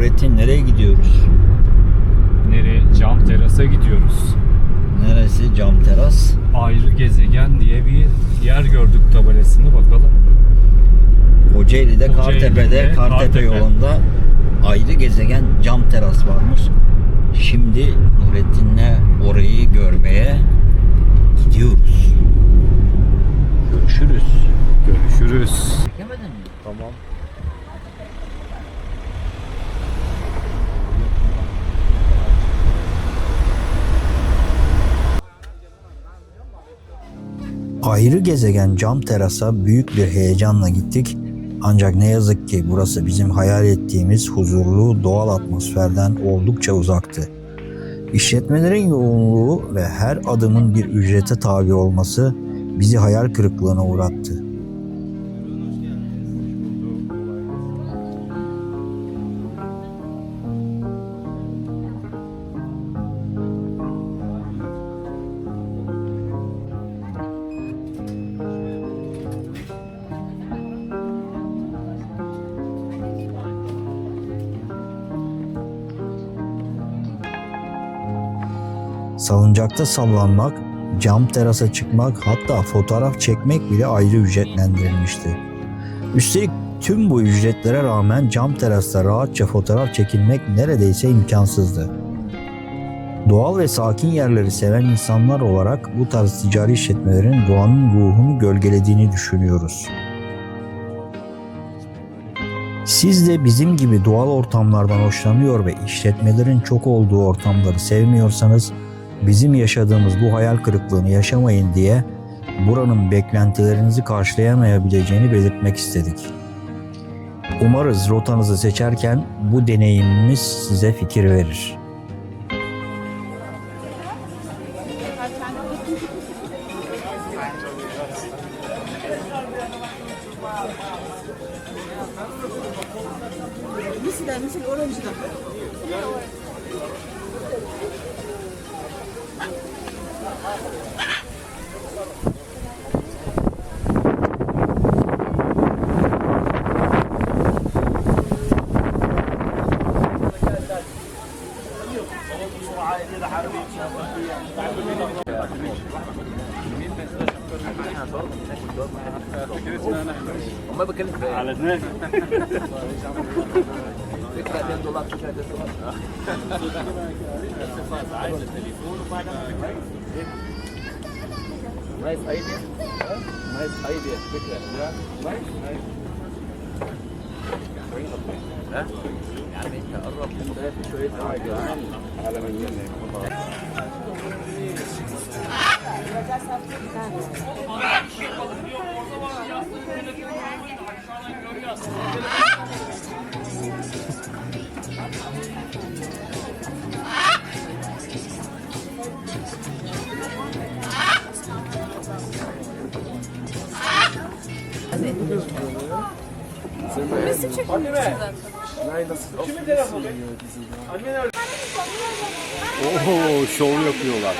Nurettin nereye gidiyoruz? Nereye? Cam terasa gidiyoruz. Neresi cam teras? Ayrı gezegen diye bir yer gördük tabelasını bakalım. Kocaeli'de Kocaeli'de, Kartepe'de Kartepe Kartepe. yolunda ayrı gezegen cam teras varmış. Şimdi Nurettin'le orayı görmeye gidiyoruz. Görüşürüz. Görüşürüz. Çekemedin mi? Tamam. Ayrı gezegen cam terasa büyük bir heyecanla gittik. Ancak ne yazık ki burası bizim hayal ettiğimiz huzurlu doğal atmosferden oldukça uzaktı. İşletmelerin yoğunluğu ve her adımın bir ücrete tabi olması bizi hayal kırıklığına uğrattı. Salıncakta sallanmak, cam terasa çıkmak hatta fotoğraf çekmek bile ayrı ücretlendirilmişti. Üstelik tüm bu ücretlere rağmen cam terasta rahatça fotoğraf çekilmek neredeyse imkansızdı. Doğal ve sakin yerleri seven insanlar olarak bu tarz ticari işletmelerin doğanın ruhunu gölgelediğini düşünüyoruz. Siz de bizim gibi doğal ortamlardan hoşlanıyor ve işletmelerin çok olduğu ortamları sevmiyorsanız bizim yaşadığımız bu hayal kırıklığını yaşamayın diye buranın beklentilerinizi karşılayamayabileceğini belirtmek istedik. Umarız rotanızı seçerken bu deneyimimiz size fikir verir. Nasıl. فكرتنا نحن امال بكلم على دماغي. فكره 2 دولار فكره 2 دولار عايز التليفون نايس ايديا نايس ايديا فكره نايس نايس ها يعني انت قرب من ده في شويه حاجه على abi. Resim çekilmiş zaten. Kimin telefonu? Anne nerede? Oho şov yapıyorlar.